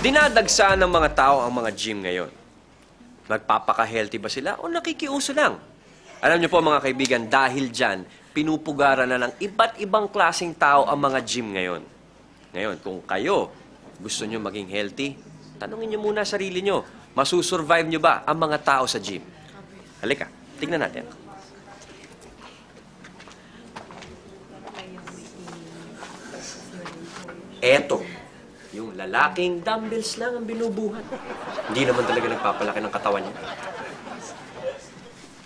Dinadagsa ng mga tao ang mga gym ngayon. Nagpapaka-healthy ba sila o nakikiuso lang? Alam niyo po mga kaibigan, dahil dyan, pinupugaran na ng iba't ibang klaseng tao ang mga gym ngayon. Ngayon, kung kayo gusto niyo maging healthy, tanungin niyo muna sarili niyo, masusurvive niyo ba ang mga tao sa gym? Halika, tignan natin. Eto, yung lalaking dumbbells lang ang binubuhat. Hindi naman talaga nagpapalaki ng katawan niya.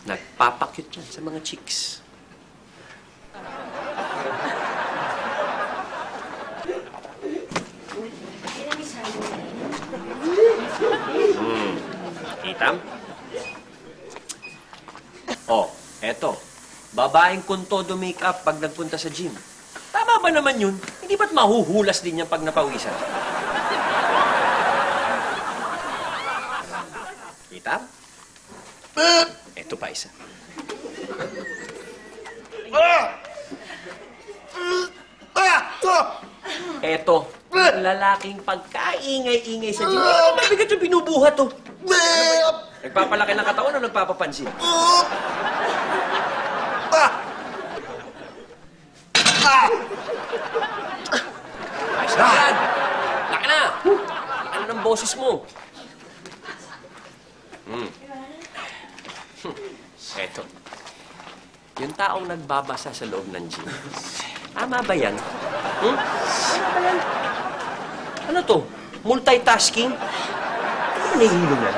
Nagpapakyut yan sa mga chicks. Hmm. Kitam? Oh, eto. Babaeng kung todo make-up pag nagpunta sa gym. Tama ba naman yun? Hindi ba't mahuhulas din yan pag napawisan? Kita? Ito pa isa. Eto, yung lalaking pagkaingay-ingay sa gym. Hindi naman mabigat yung binubuhat to. Nagpapalaki ng katawan o nagpapapansin? Yan! Laki na! Laki na ng boses mo. Hmm. Eto. Yung taong nagbabasa sa loob ng gym. Tama ba yan? Hmm? Tama ba yan? Ano to? Multitasking? Ano ba nahihilo yan?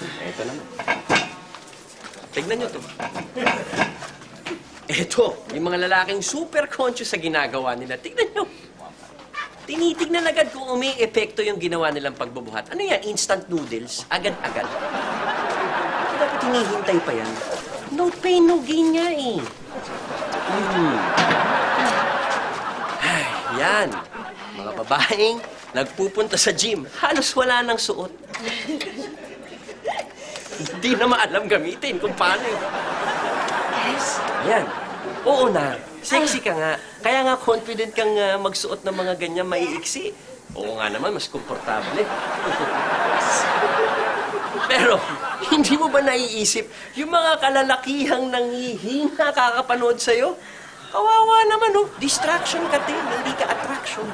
Eto naman. Tignan nyo to. Eto, yung mga lalaking super conscious sa ginagawa nila. Tignan nyo. Tinitignan agad kung umi epekto yung ginawa nilang pagbubuhat. Ano yan? Instant noodles? Agad-agad. Dapat hinihintay pa yan? No pain, no gain nga eh. Hmm. Ay, yan. Mga babaeng nagpupunta sa gym. Halos wala nang suot. Hindi na maalam gamitin kung paano eh. Yes. Yan. Oo na. Sexy ka nga. Kaya nga confident kang ah, magsuot ng mga ganyan maiiksi. Oo nga naman, mas komportable. Pero, hindi mo ba naiisip, yung mga kalalakihang nanghihina kakapanood sa'yo? Kawawa naman, oh. Distraction ka din, hindi ka attraction.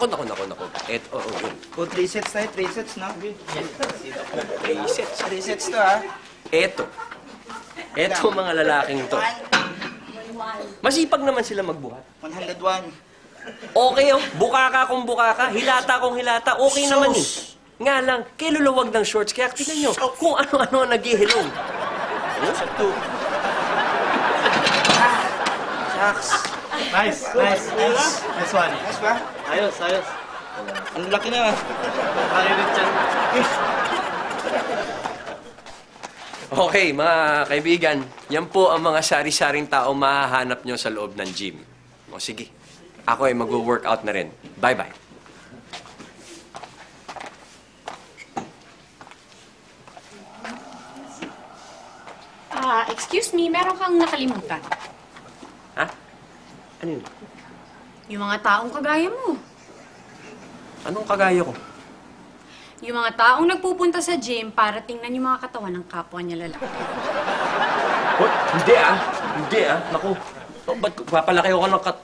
Nako, nako, nako, nako. Et, oo, oh, yun. Kung 3 sets tayo, 3 sets, no? Resets. 3 sets to, ha? Eto. Eto mga lalaking to. Masipag naman sila magbuhat. 101. Okay oh, buka ka kung buka ka, hilata kung hilata, okay naman eh. Nga lang, kiluluwag ng shorts, kaya tingnan nyo kung ano-ano ang naghihilom. Shucks. Nice, nice, nice. Nice one. Ayos ba? Ayos, ayos. Ang laki na. Narinig dyan. Okay, mga kaibigan, yan po ang mga sari-saring tao mahahanap nyo sa loob ng gym. O sige, ako ay mag-workout na rin. Bye-bye. Ah, excuse me, meron kang nakalimutan. Ano yun? Yung mga taong kagaya mo. Anong kagaya ko? Yung mga taong nagpupunta sa gym para tingnan yung mga katawan ng kapwa niya lalaki. What? Hindi ah. Hindi ah. Naku. Oh, ba't papalaki ako ng kat...